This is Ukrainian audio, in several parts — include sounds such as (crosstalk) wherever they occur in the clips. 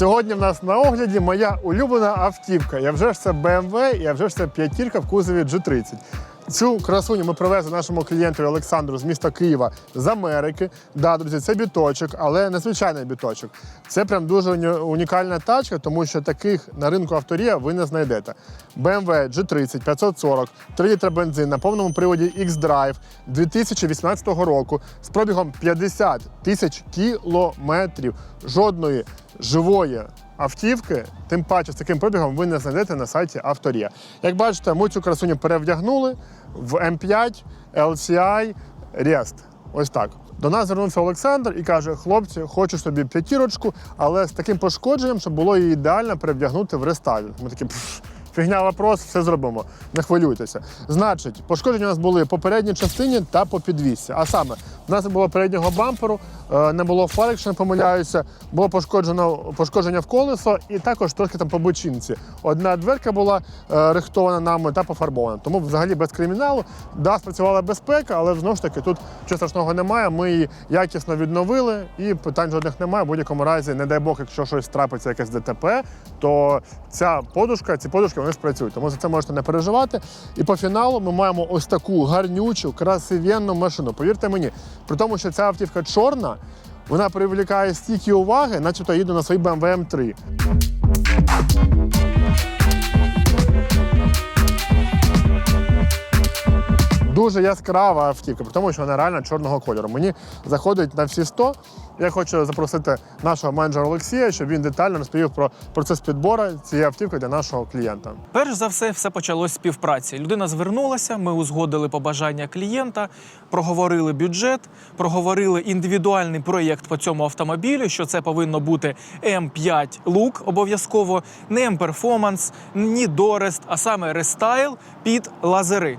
Сьогодні в нас на огляді моя улюблена автівка. Я вже ж це BMW, я вже ж це п'ятірка в кузові G30. Цю красуню ми привезли нашому клієнту Олександру з міста Києва з Америки. Да, друзі, це біточок, але не звичайний біточок. Це прям дуже унікальна тачка, тому що таких на ринку авторія ви не знайдете. BMW G30 540, 3 літра бензин на повному приводі X-Drive 2018 року з пробігом 50 тисяч кілометрів. Жодної живої автівки, тим паче з таким пробігом ви не знайдете на сайті Авторія. Як бачите, ми цю красуню перевдягнули в М5 LCI Rest. Ось так. До нас звернувся Олександр і каже: хлопці, хочу собі п'ятірочку, але з таким пошкодженням, щоб було її ідеально перевдягнути в рестайлінг. Ми такі. «Пф, Фігня вопрос, все зробимо, не хвилюйтеся. Значить, пошкодження у нас були по передній частині та по підвісці. А саме, у нас не було переднього бамперу, е, не було фар, якщо не помиляюся, було пошкоджено пошкодження в колесо і також трохи там по бочинці. Одна дверка була е, рихтована нами та пофарбована. Тому взагалі без криміналу. Да, спрацювала безпека, але знову ж таки тут чого страшного немає. Ми її якісно відновили і питань жодних немає. В будь-якому разі, не дай Бог, якщо щось трапиться, якесь ДТП, то ця подушка, ці подушки вони спрацюють. Тому за це можете не переживати. І по фіналу ми маємо ось таку гарнючу, красивенну машину. Повірте мені, при тому, що ця автівка чорна, вона привлікає стільки уваги, начебто їде на своїй BMW M3. Дуже яскрава автівка, тому, що вона реально чорного кольору. Мені заходить на всі 100. Я хочу запросити нашого менеджера Олексія, щоб він детально розповів про процес підбору цієї автівки для нашого клієнта. Перш за все, все почалось співпраці. Людина звернулася, ми узгодили побажання клієнта, проговорили бюджет, проговорили індивідуальний проєкт по цьому автомобілю, що це повинно бути М5 лук обов'язково, не М-перформанс, ні Дорест, а саме рестайл під лазери.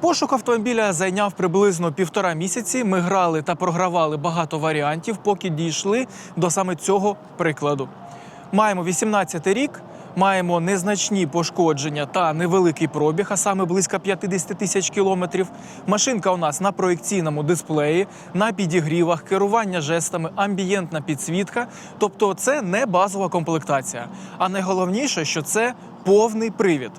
Пошук автомобіля зайняв приблизно півтора місяці. Ми грали та програвали багато варіантів, поки дійшли до саме цього прикладу. Маємо 18 рік, маємо незначні пошкодження та невеликий пробіг, а саме близько 50 тисяч кілометрів. Машинка у нас на проекційному дисплеї, на підігрівах, керування жестами, амбієнтна підсвітка. Тобто, це не базова комплектація. А найголовніше, що це повний привід.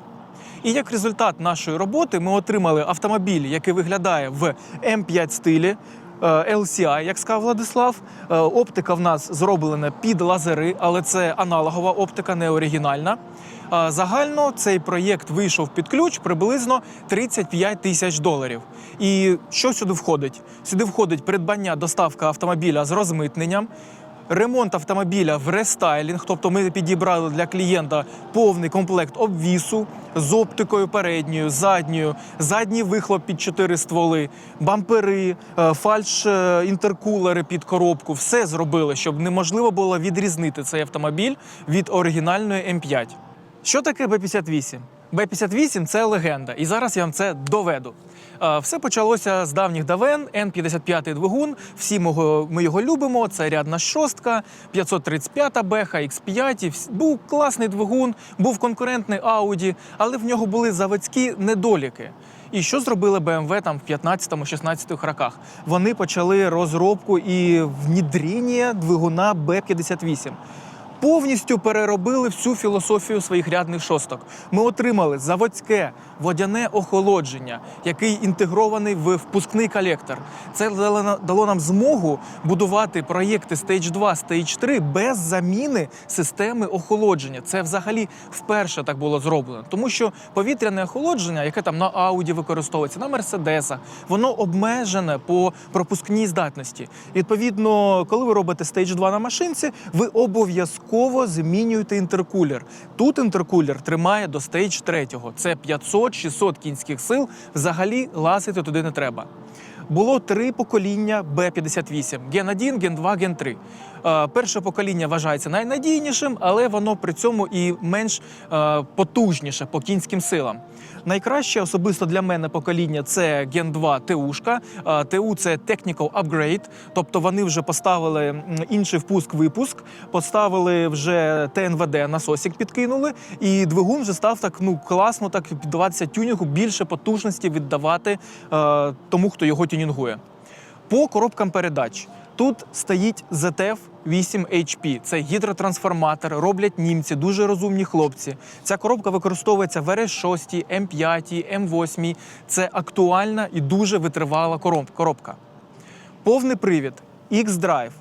І як результат нашої роботи ми отримали автомобіль, який виглядає в М5 стилі. е, LCI, як сказав Владислав, Е, оптика в нас зроблена під лазери, але це аналогова оптика, не оригінальна. Е, Загально цей проєкт вийшов під ключ приблизно 35 тисяч доларів. І що сюди входить? Сюди входить придбання доставка автомобіля з розмитненням, Ремонт автомобіля в рестайлінг, тобто ми підібрали для клієнта повний комплект обвісу з оптикою передньою, задньою, задній вихлоп під чотири стволи, бампери, е, фальш е, інтеркулери під коробку. Все зробили, щоб неможливо було відрізнити цей автомобіль від оригінальної М5. Що таке Б-58? Б-58 – це легенда, і зараз я вам це доведу. Е, Все почалося з давніх давен. Н-55 двигун. Всі ми його, любимо. Це рядна шостка, 535 Беха, X5. Вс- Був класний двигун, був конкурентний Audi, але в нього були заводські недоліки. І що зробили BMW там в 15-16 роках? Вони почали розробку і внідріння двигуна Б-58 повністю переробили всю філософію своїх рядних шосток. Ми отримали заводське водяне охолодження, який інтегрований в впускний колектор. Це дало на- нам змогу будувати проєкти Stage 2, Stage 3 без заміни системи охолодження. Це взагалі вперше так було зроблено, тому що повітряне охолодження, яке там на Ауді використовується, на Мерседесах, воно обмежене по пропускній здатності. Відповідно, коли ви робите Stage 2 на машинці, ви обов'язково змінюєте інтеркулер. Тут інтеркулер тримає до стейдж 3. Це 500-600 кінських сил. Взагалі лазити туди не треба. Було три покоління Б-58: Ген 1, Ген 2, Ген 3. Перше покоління вважається найнадійнішим, але воно при цьому і менш е, потужніше по кінським силам. Найкраще особисто для мене покоління це Gen 2 ТУшка. ТУ це Technical Upgrade, тобто вони вже поставили інший впуск-випуск, поставили вже ТНВД насосик підкинули, і двигун вже став так ну класно, так піддаватися тюнінгу, більше потужності віддавати е, тому, хто його тюнінгує. По коробкам передач. Тут стоїть ZF 8 HP. Це гідротрансформатор, роблять німці, дуже розумні хлопці. Ця коробка використовується в РС-6, М5, М8. Це актуальна і дуже витривала коробка. Повний привід, X-Drive,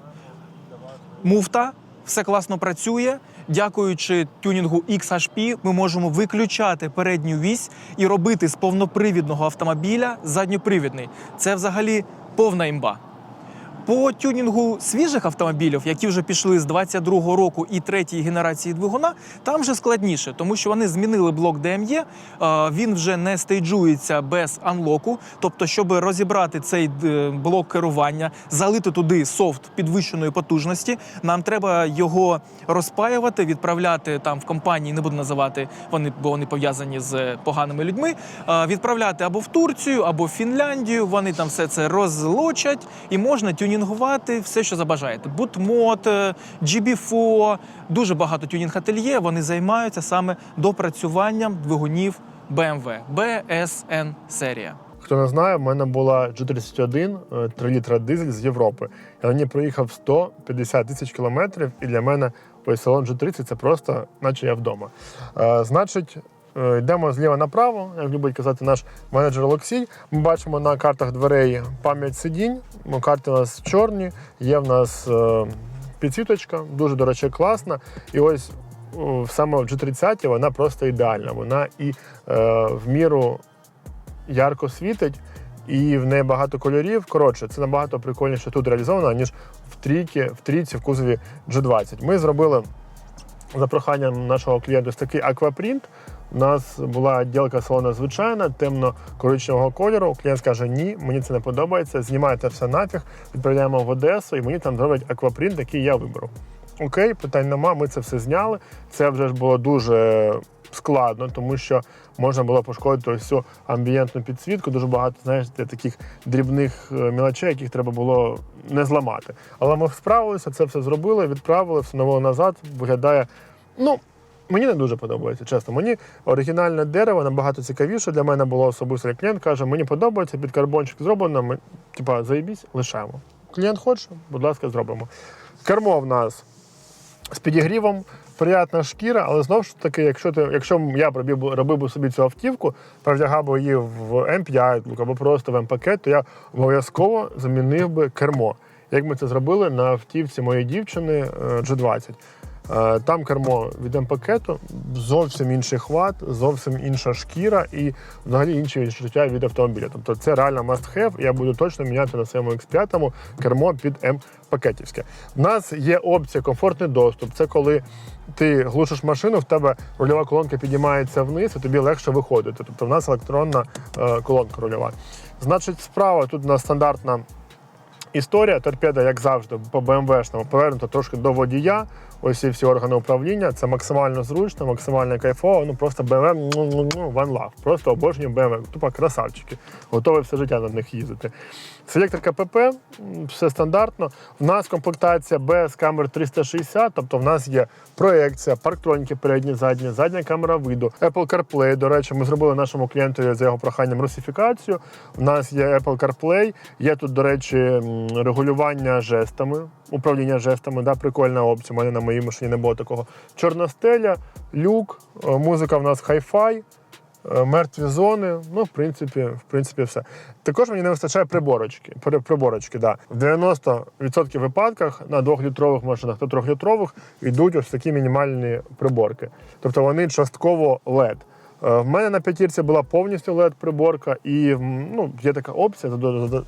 муфта, все класно працює. Дякуючи тюнінгу XHP, ми можемо виключати передню вісь і робити з повнопривідного автомобіля задньопривідний. Це взагалі повна імба. По тюнінгу свіжих автомобілів, які вже пішли з 22-го року і третьої генерації двигуна, там вже складніше, тому що вони змінили блок DME, е, Він вже не стейджується без анлоку. Тобто, щоб розібрати цей е, блок керування, залити туди софт підвищеної потужності, нам треба його розпаювати, відправляти там в компанії, не буду називати вони, бо вони пов'язані з поганими людьми. е, Відправляти або в Турцію, або в Фінляндію. Вони там все це розлочать і можна тюнінгувати все, що забажаєте. Бутмод, е, GB4, дуже багато тюнінг-ательє. Вони займаються саме допрацюванням двигунів BMW, BSN серія. Хто не знає, в мене була G31 е, 3 літра дизель з Європи. Я на ній проїхав 150 тисяч кілометрів, і для мене ось салон G30 це просто, наче я вдома. Е, значить, йдемо зліва направо, як любить казати наш менеджер Олексій. Ми бачимо на картах дверей пам'ять сидінь. Ну, Карти у нас чорні, є в нас е, підсвіточка, дуже, до речі, класна. І ось саме в G30 вона просто ідеальна. Вона і е, в міру ярко світить, і в неї багато кольорів. Коротше, це набагато прикольніше тут реалізовано, ніж в трійці, в трійці в кузові G20. Ми зробили за проханням нашого клієнта ось такий аквапринт. У нас була ділка салона звичайна, темно-коричневого кольору. Клієнт каже, ні, мені це не подобається. Знімайте все нафіг, відправляємо в Одесу, і мені там зроблять аквапринт, який я виберу. Окей, питань нема, ми це все зняли. Це вже ж було дуже складно, тому що можна було пошкодити ось амбієнтну підсвітку. Дуже багато знаєш, таких дрібних е, мілочей, яких треба було не зламати. Але ми справилися, це все зробили, відправили, встановили назад. Виглядає. Ну, мені не дуже подобається, чесно. Мені оригінальне дерево набагато цікавіше. Для мене було особисто. Як клієнт каже, мені подобається, під карбончик зроблено. Ми, типа, заїбісь, лишаємо. Клієнт хоче, будь ласка, зробимо. Кермо в нас з підігрівом, приятна шкіра, але знову ж таки, якщо ти, якщо я робив, робив би собі цю автівку, провдягав би її в М5 або просто в М-пакет, то я обов'язково замінив би кермо. Як ми це зробили на автівці моєї дівчини е, G20. Е, Там кермо від М-пакету, зовсім інший хват, зовсім інша шкіра і взагалі інші відчуття від автомобіля. Тобто це реально must have. Я буду точно міняти на своєму X5 кермо під М-пакетівське. У нас є опція комфортний доступ. Це коли ти глушиш машину, в тебе рульова колонка підіймається вниз, і тобі легше виходити. Тобто в нас електронна е, колонка рульова. Значить, справа тут у нас стандартна Історія торпеда, як завжди, по БМВшному повернута трошки до водія. Ось всі органи управління. Це максимально зручно, максимально кайфово. Ну просто BMW ну, ну, one love. Просто обожнюю BMW. Тупо красавчики. Готовий все життя на них їздити. Селектор КПП, все стандартно. В нас комплектація без камер 360, тобто в нас є проекція, парктроніки передні, задні, задня камера виду, Apple CarPlay. До речі, ми зробили нашому клієнту за його проханням русифікацію. У нас є Apple CarPlay, є тут, до речі, регулювання жестами, управління жестами. Да, прикольна опція. У мене на моїй машині не було такого. Чорна стеля, люк, е, музика в нас хай-фай. Е, Мертві зони, ну, в принципі, в принципі, все. Також мені не вистачає приборочки. Приборочки, да. В 90% випадках на двохлітрових машинах та трьохлітрових йдуть ось такі мінімальні приборки. Тобто вони частково LED. Е, В мене на п'ятірці була повністю led приборка, і ну, є така опція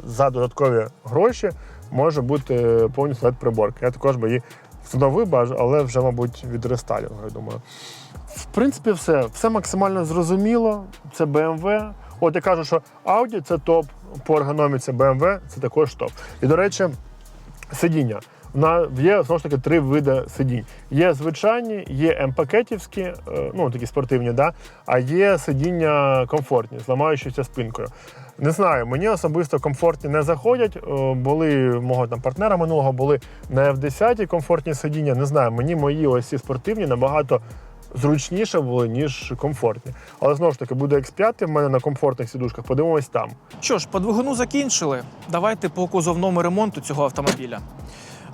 за, додаткові гроші може бути повністю led приборка. Я також би її встановив, баж, але вже, мабуть, від рестайлінгу, я думаю. В принципі, все. Все максимально зрозуміло. Це BMW. От я кажу, що Audi це топ по ергономіці BMW це також топ. І, до речі, сидіння. На, є знову ж таки три види сидінь. Є звичайні, є М-пакетівські, е, ну такі спортивні, да? а є сидіння комфортні, з ламаючоюся спинкою. Не знаю, мені особисто комфортні не заходять. Е, Були мого там партнера минулого були на F10 комфортні сидіння. Не знаю, мені мої ось ці спортивні набагато зручніше були, ніж комфортні. Але знову ж таки, буде X5 в мене на комфортних сідушках. Подивимось там. Що ж, по двигуну закінчили. Давайте по кузовному ремонту цього автомобіля.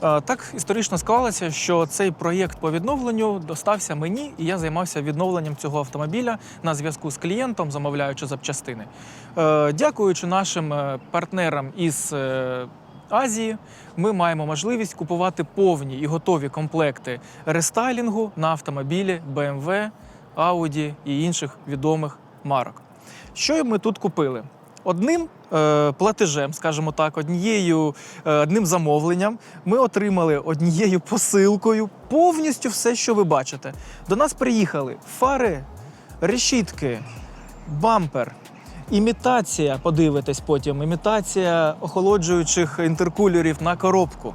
Е, Так історично склалося, що цей проєкт по відновленню достався мені, і я займався відновленням цього автомобіля на зв'язку з клієнтом, замовляючи запчастини. Е, Дякуючи нашим е, партнерам із Азії, ми маємо можливість купувати повні і готові комплекти рестайлінгу на автомобілі BMW, Audi і інших відомих марок. Що ми тут купили? Одним е, платежем, скажімо так, однією, е, одним замовленням ми отримали однією посилкою повністю все, що ви бачите. До нас приїхали фари, решітки, бампер, імітація, подивитесь потім, імітація охолоджуючих інтеркулерів на коробку,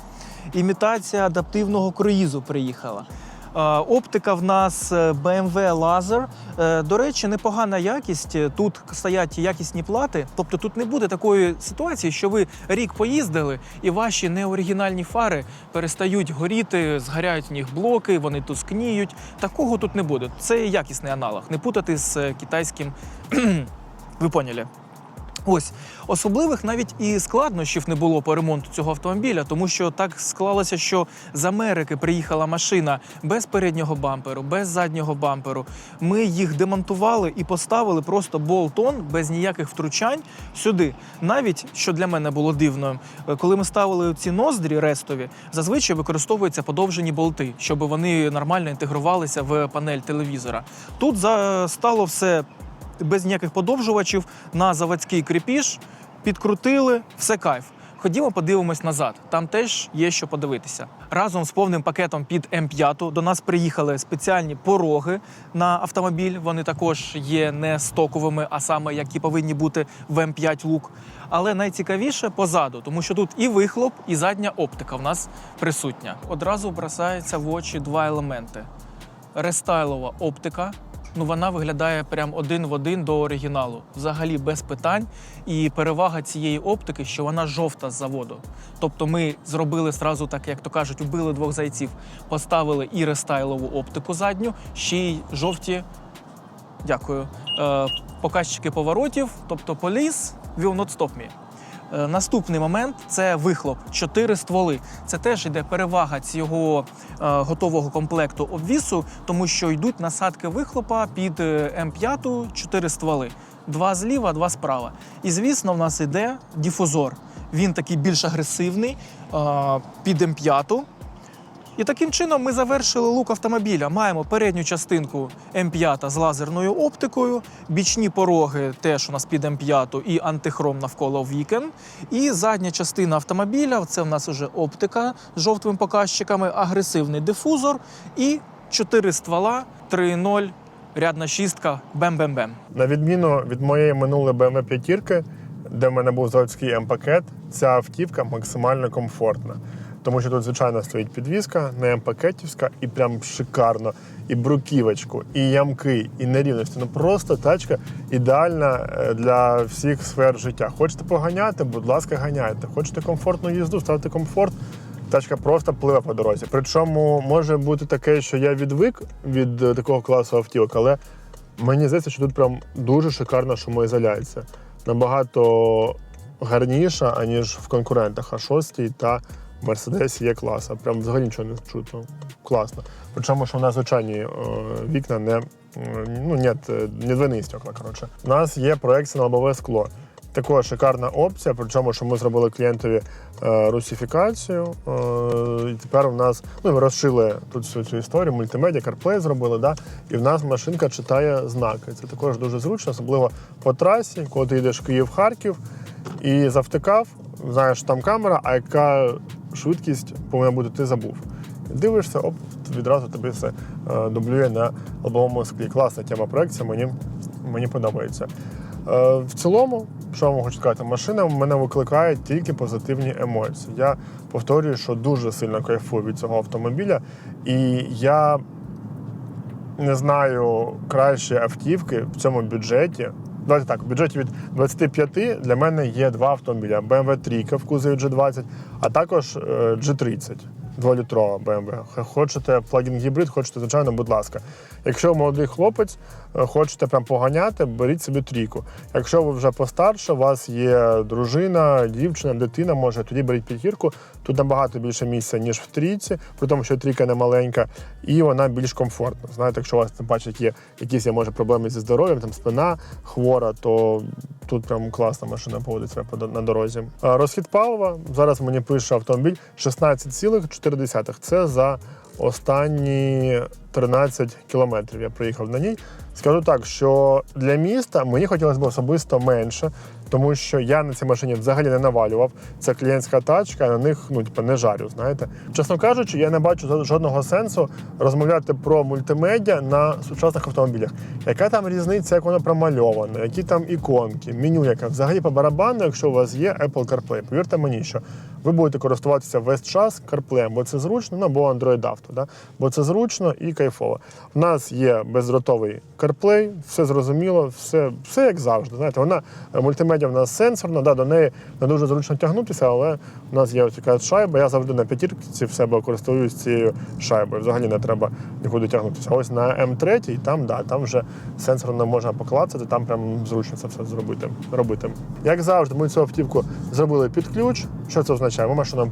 імітація адаптивного круїзу приїхала. Е, Оптика в нас е, BMW Laser. Е, До речі, непогана якість. Тут стоять якісні плати. Тобто тут не буде такої ситуації, що ви рік поїздили і ваші неоригінальні фари перестають горіти, згоряють в них блоки, вони тускніють. Такого тут не буде. Це якісний аналог. Не путати з китайським. (clears throat) ви поняли. Ось особливих навіть і складнощів не було по ремонту цього автомобіля, тому що так склалося, що з Америки приїхала машина без переднього бамперу, без заднього бамперу. Ми їх демонтували і поставили просто болт-он без ніяких втручань сюди. Навіть що для мене було дивно, е, коли ми ставили ці ноздрі рестові, зазвичай використовуються подовжені болти, щоб вони нормально інтегрувалися в панель телевізора. Тут за- стало все без ніяких подовжувачів на заводський кріпіж, підкрутили, все кайф. Ходімо, подивимось назад. Там теж є що подивитися. Разом з повним пакетом під М5 до нас приїхали спеціальні пороги на автомобіль. Вони також є не стоковими, а саме які повинні бути в М5 лук. Але найцікавіше позаду, тому що тут і вихлоп, і задня оптика в нас присутня. Одразу бросається в очі два елементи: рестайлова оптика. Ну, вона виглядає прям один в один до оригіналу. Взагалі без питань. І перевага цієї оптики, що вона жовта з заводу. Тобто ми зробили зразу так, як то кажуть, убили двох зайців, поставили і рестайлову оптику задню, ще й жовті. Дякую. Е, показчики поворотів, тобто поліс, will not stop me. Е, Наступний момент це вихлоп. Чотири стволи. Це теж йде перевага цього е, готового комплекту обвісу, тому що йдуть насадки вихлопа під е, М5 чотири стволи. Два зліва, два справа. І звісно, в нас іде дифузор. Він такий більш агресивний під М5. І таким чином ми завершили лук автомобіля. Маємо передню частинку М5 з лазерною оптикою, бічні пороги теж у нас під М5 і антихром навколо вікен. І задня частина автомобіля це в нас вже оптика з жовтими показчиками, агресивний дифузор і чотири ствола 3.0, рядна шістка, бем-бем-бем. На відміну від моєї минулої BMW 5, де в мене був заводський М-пакет, ця автівка максимально комфортна. Тому що тут, звичайно, стоїть підвізка, не М-пакетівська, і прям шикарно. І бруківочку, і ямки, і нерівності. Ну просто тачка ідеальна е, для всіх сфер життя. Хочете поганяти, будь ласка, ганяйте. Хочете комфортну їзду, ставте комфорт. Тачка просто пливе по дорозі. Причому може бути таке, що я відвик від е, такого класу автівок, але Мені здається, що тут прям дуже шикарна шумоізоляція. Набагато гарніша, аніж в конкурентах А6 та Мерседесі є класа. Прям взагалі нічого не чутно. Класно. Причому, що в нас звичайні е, вікна не, ну, нет, е, не двойні стекла. Коротше. У нас є проекція на лобове скло. Також шикарна опція, причому, що ми зробили клієнтові е, русифікацію. Е, і тепер у нас ну, ми розшили тут всю цю історію, мультимедіа, CarPlay зробили, да? і в нас машинка читає знаки. Це також дуже зручно, особливо по трасі, коли ти йдеш Київ-Харків і завтикав, знаєш, там камера, а яка швидкість повинна бути, ти забув. Дивишся, оп, відразу тобі все е, дублює на лобовому склі. Класна тема проекція, мені, мені подобається. Е, в цілому, що я хочу сказати, машина мене викликає тільки позитивні емоції. Я повторюю, що дуже сильно кайфую від цього автомобіля, і я не знаю кращої автівки в цьому бюджеті. Давайте так, в бюджеті від 25 для мене є два автомобіля: BMW 3 в кузові G20, а також е, G30. 2-літрова BMW. Хочете плагін гібрид, хочете, звичайно, будь ласка. Якщо молодий хлопець, е, хочете прям поганяти, беріть собі трійку. Якщо ви вже постарше, у вас є дружина, дівчина, дитина, може, тоді беріть п'ятірку. Тут набагато більше місця, ніж в трійці, при тому, що трійка не маленька, і вона більш комфортна. Знаєте, якщо у вас тим паче є якісь може, проблеми зі здоров'ям, там спина хвора, то тут прям класна машина поводиться на дорозі. Розхід палива зараз мені пише автомобіль 16,4. Це за останні 13 кілометрів. Я приїхав на ній. Скажу так, що для міста мені хотілося б особисто менше, тому що я на цій машині взагалі не навалював. Це клієнтська тачка, на них ну типу, не жарю. Знаєте, чесно кажучи, я не бачу жодного сенсу розмовляти про мультимедіа на сучасних автомобілях. Яка там різниця, як воно промальовано, які там іконки, меню, яке взагалі по барабану, якщо у вас є Apple CarPlay. Повірте мені, що ви будете користуватися весь час CarPlay, бо це зручно, ну або Android Auto, да? бо це зручно і кайфово. У нас є бездротовий CarPlay, все зрозуміло, все, все як завжди. Знаєте, вона е, мультимедіа в нас сенсорна, да, до неї не дуже зручно тягнутися, але у нас є така шайба. Я завжди на п'ятірці в себе користуюсь цією шайбою. Взагалі не треба нікуди тягнутися. Ось на М3 там, да, там вже сенсорно можна поклацати, там прям зручно це все зробити. робити. Як завжди, ми цю автівку зробили під ключ. Що це означає? Ми нам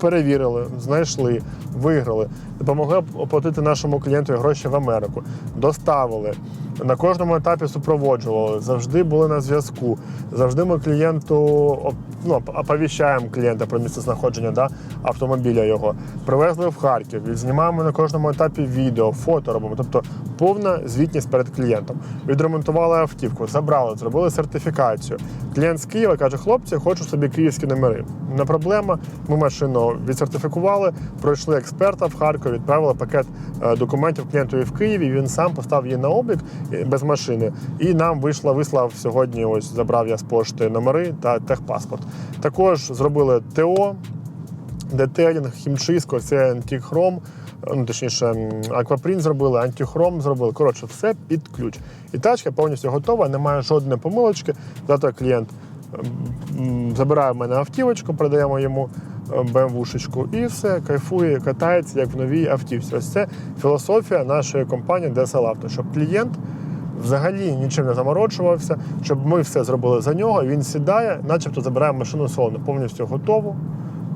перевірили, знайшли, виграли, допомогли оплатити нашому клієнту гроші в Америку, доставили. На кожному етапі супроводжували, завжди були на зв'язку. Завжди ми клієнту ну, оповіщаємо клієнта про місце знаходження да, автомобіля його. Привезли в Харків, знімаємо на кожному етапі відео, фото робимо. Тобто повна звітність перед клієнтом. Відремонтували автівку, забрали, зробили сертифікацію. Клієнт з Києва каже: хлопці, хочу собі київські номери. Не проблема. Ми машину відсертифікували, пройшли експерта в Харкові, відправили пакет е, документів клієнтові в Києві. Він сам поставив її на облік без машини. І нам вийшла, вислав сьогодні. Ось забрав я з пошти номери та техпаспорт. Також зробили ТО, детелінг, хімчистку, це антихром, ну точніше, м, аквапринт зробили, антихром зробили. Коротше, все під ключ. І тачка повністю готова, немає жодної помилочки. Завтра клієнт забирає в мене автівочку, продаємо йому БМВшечку, і все, кайфує, катається як в новій автівці. Ось це філософія нашої компанії DSL Auto, щоб клієнт взагалі нічим не заморочувався, щоб ми все зробили за нього. Він сідає, начебто забирає машину салону повністю готову.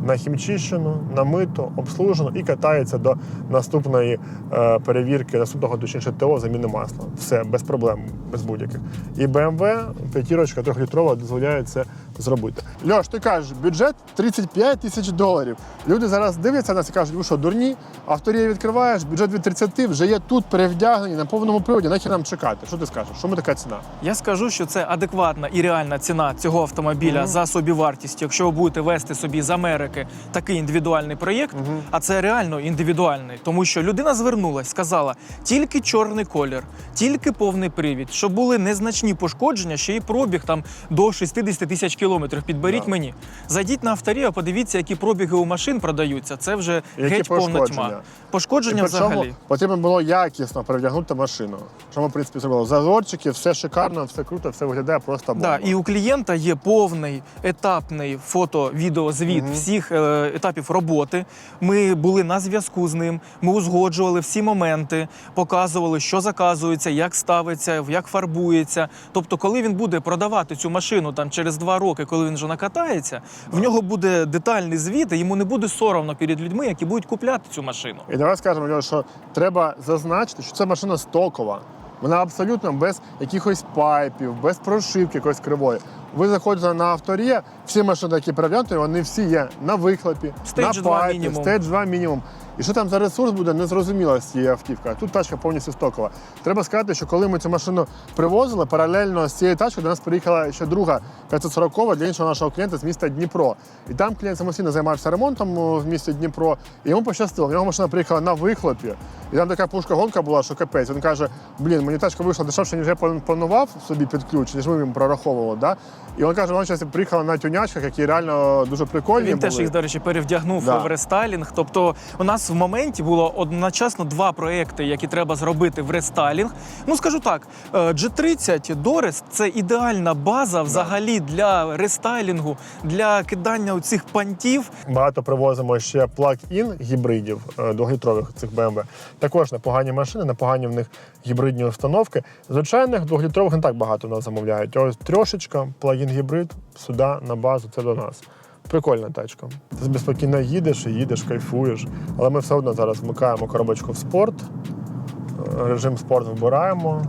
Нахімчищену, намито, обслужено і катається до наступної е, перевірки, наступного точніше ТО заміни масла. Все без проблем, без будь-яких. І BMW п'ятірочка трьохлітрова дозволяє це зробити. Льош, ти кажеш, бюджет 35 тисяч доларів. Люди зараз дивляться на нас і кажуть, ви що, дурні? Авторія відкриваєш, бюджет від 30 вже є тут перевдягнені на повному приводі. Нахер нам чекати? Що ти скажеш? Що ми така ціна? Я скажу, що це адекватна і реальна ціна цього автомобіля за собівартість, якщо ви будете вести собі з Америки такий індивідуальний проєкт, а це реально індивідуальний, тому що людина звернулась, сказала тільки чорний колір, тільки повний привід, щоб були незначні пошкодження, ще й пробіг там до 60 тисяч кілометрів. Підберіть Да. мені. Зайдіть на авторію, подивіться, які пробіги у машин продаються. Це вже Які геть повна тьма. Пошкодження взагалі. потрібно було якісно перевдягнути машину. Що ми, в принципі, зробили? Зазорчики, все шикарно, все круто, все виглядає просто бомба. Да, і у клієнта є повний етапний фото-відеозвіт всіх е, етапів роботи. Ми були на зв'язку з ним. Ми узгоджували всі моменти, показували, що заказується, як ставиться, як фарбується. Тобто, коли він буде продавати цю машину там через два роки, коли він вже накатається, в нього буде детальний звіт, і йому не буде соромно перед людьми, які будуть купляти цю машину. І давай скажемо, Льош, що треба зазначити, що це машина стокова. Вона абсолютно без якихось пайпів, без прошивки якоїсь кривої. Ви заходите на авторія, всі машини, які перевдягнуті, вони всі є на вихлопі, Stage на 2 пайпі, мінімум. стейдж 2 мінімум. І що там за ресурс буде, не зрозуміло з цієї автівки. Тут тачка повністю стокова. Треба сказати, що коли ми цю машину привозили, паралельно з цією тачкою до нас приїхала ще друга 540 для іншого нашого клієнта з міста Дніпро. І там клієнт самостійно займався ремонтом в місті Дніпро. І йому пощастило. В нього машина приїхала на вихлопі. І там така пушка-гонка була, що капець. Він каже: блін, мені тачка вийшла дешевше, ніж я планував собі під ключ, ніж ми їм прораховували. Да? І він каже, вона зараз приїхала на тюнячках, які реально дуже прикольні. Він теж їх, до речі, перевдягнув Да. в рестайлінг. Тобто, у нас в моменті було одночасно два проекти, які треба зробити в рестайлінг. Ну скажу так, е, G30 Дорест це ідеальна база взагалі для рестайлінгу, для кидання цих пантів. Багато привозимо ще плаг-ін гібридів е, двохлітрових цих BMW. Також непогані машини, непогані в них гібридні установки. Звичайних двохлітрових не так багато нас замовляють. Ось трьошечка, плагін гібрид сюди на базу. Це до нас. Прикольна тачка. Ти собі спокійно їдеш і їдеш, кайфуєш. Але ми все одно зараз вмикаємо коробочку в спорт, е, режим спорт вибираємо,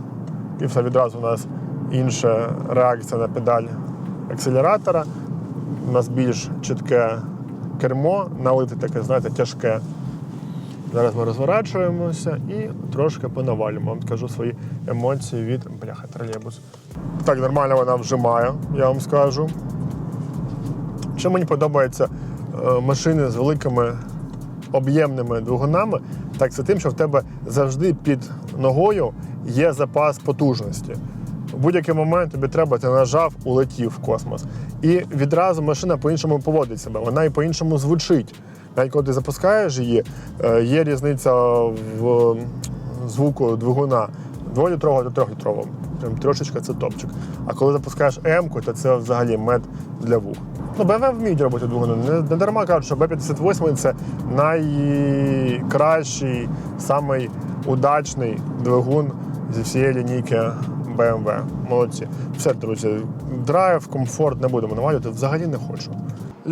і все відразу у нас інша реакція на педаль акселератора. У нас більш чітке кермо, налите таке, знаєте, тяжке. Зараз ми розворачуємося і трошки понавалюємо. Вам скажу свої емоції від бляха, тролейбус. Так, нормально вона вжимає, я вам скажу. Що мені подобається е, машини з великими об'ємними двигунами, так це тим, що в тебе завжди під ногою є запас потужності. В будь-який момент тобі треба, ти нажав, улетів в космос. І відразу машина по-іншому поводить себе, вона і по-іншому звучить. Навіть коли ти запускаєш її, е, є різниця в звуку двигуна дволітрового до трьохлітрового. Прям трошечка це топчик. А коли запускаєш М-ку, то це взагалі мед для вух. Ну, BMW вміють робити двигуни. Не, не дарма кажуть, що B58 це найкращий, самий удачний двигун зі всієї лінійки BMW. Молодці. Все, друзі, драйв, комфорт не будемо навалювати, взагалі не хочу.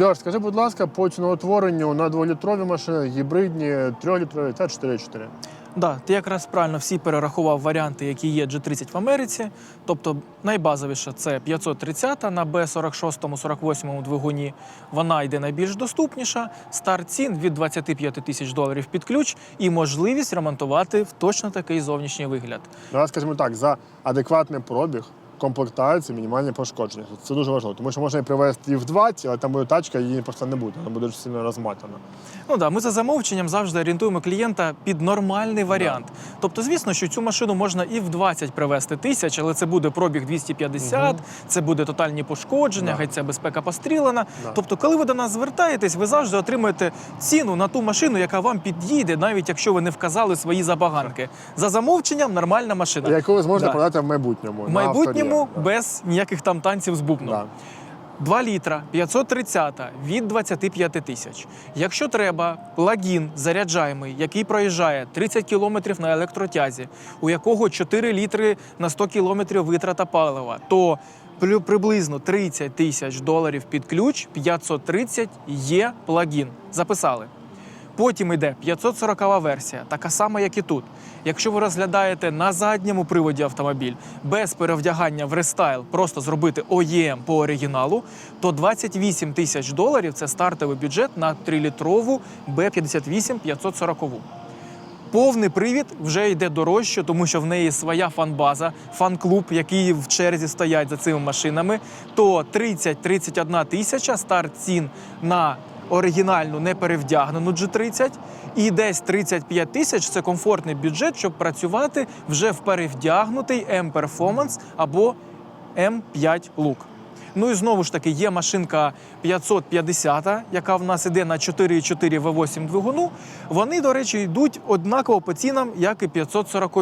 Льош, скажи, будь ласка, по ціноутворенню на дволітрові машини, гібридні, трьохлітрові та 4,4. Да, ти якраз правильно всі перерахував варіанти, які є G30 в Америці. Тобто найбазовіше це 530 на B46-48 двигуні. Вона йде найбільш доступніша. Старт цін від 25 тисяч доларів під ключ і можливість ремонтувати в точно такий зовнішній вигляд. Давай скажімо так, за адекватний пробіг, комплектацію, мінімальні пошкодження. Це дуже важливо, тому що можна і привезти і в 20, але там буде тачка, її просто не буде, вона буде дуже сильно розматана. Ну да, ми за замовченням завжди орієнтуємо клієнта під нормальний варіант. Тобто, звісно, що цю машину можна і в 20 привезти тисяч, але це буде пробіг 250, це буде тотальні пошкодження, Да. хай ця безпека пострілена. Да. Тобто, коли ви до нас звертаєтесь, ви завжди отримуєте ціну на ту машину, яка вам підійде, навіть якщо ви не вказали свої забаганки. За замовченням нормальна машина. Яку ви зможете Да. продати в майбутньому. В майбутньому Да. без ніяких там танців з бубном. Да. 2 літра 530 від 25 тисяч. Якщо треба, плагін заряджаємий, який проїжджає 30 кілометрів на електротязі, у якого 4 літри на 100 кілометрів витрата палива, то при- приблизно 30 тисяч доларів під ключ, 530 є плагін. Записали. Потім йде 540 версія, така сама, як і тут. Якщо ви розглядаєте на задньому приводі автомобіль без перевдягання в рестайл, просто зробити OEM по оригіналу, то 28 тисяч доларів це стартовий бюджет на 3-літрову B58 540. Повний привід вже йде дорожче, тому що в неї своя фан-база, фан-клуб, які в черзі стоять за цими машинами. То 30-31 тисяча старт цін на оригінальну неперевдягнену G30. І десь 35 тисяч це комфортний бюджет, щоб працювати вже в перевдягнутий M-Performance або M5 Look. Ну і знову ж таки є машинка 550, яка в нас іде на 4,4 V8 двигуну. Вони, до речі, йдуть однаково по цінам, як і 540.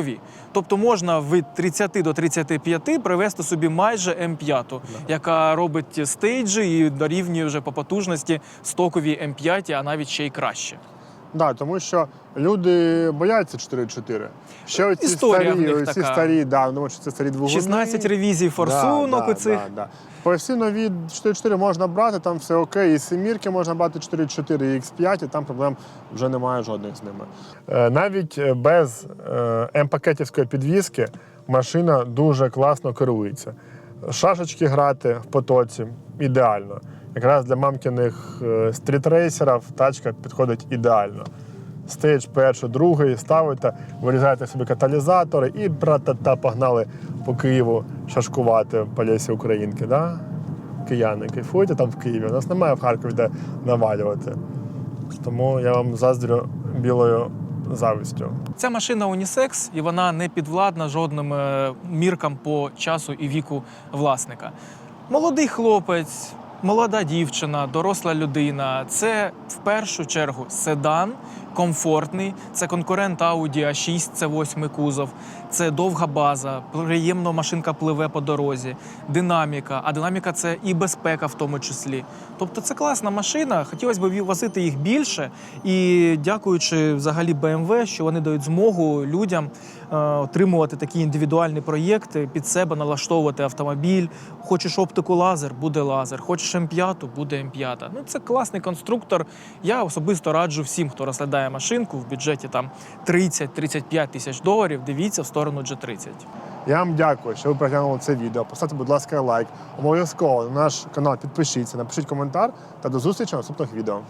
Тобто можна від 30 до 35 привезти собі майже М5, яка робить стейджі і дорівнює вже по потужності стокові М5, а навіть ще й краще. Да, тому що люди бояться 4-4. Ще оці Історія в старі, них оці така. старі, да, думаю, що це старі двигуни. 16 ревізій форсунок да, у цих. Да, да. По всі нові 4.4 можна брати, там все окей. І семірки можна брати 4.4 і X5, і там проблем вже немає жодних з ними. Е, Навіть е, без е, М-пакетівської підвіски машина дуже класно керується. Шашечки грати в потоці ідеально. Якраз для мамкиних е, стрітрейсерів тачка підходить ідеально. Стейдж перший, другий, ставите, вирізаєте собі каталізатори і бра-та-та погнали по Києву шашкувати по лісі Українки. Да? Кияни, кайфуйте там в Києві. У нас немає в Харкові де навалювати. Тому я вам заздрю білою завистю. Ця машина унісекс, і вона не підвладна жодним е, міркам по часу і віку власника. Молодий хлопець, молода дівчина, доросла людина це в першу чергу седан, комфортний. Це конкурент Audi A6, це восьмий кузов. Це довга база, приємно машинка пливе по дорозі, динаміка. А динаміка це і безпека в тому числі. Тобто це класна машина. Хотілося б возити їх більше. І дякуючи взагалі BMW, що вони дають змогу людям отримувати такі індивідуальні проєкти під себе, налаштовувати автомобіль. Хочеш оптику лазер, буде лазер. Хочеш М5, буде М5. Ну це класний конструктор. Я особисто раджу всім, хто розглядає машинку в бюджеті там 30-35 тисяч доларів. Дивіться в сторону G30. Я вам дякую, що ви переглянули це відео. Поставте, будь ласка, лайк. Обов'язково на наш канал підпишіться, напишіть коментар та до зустрічі на наступних відео.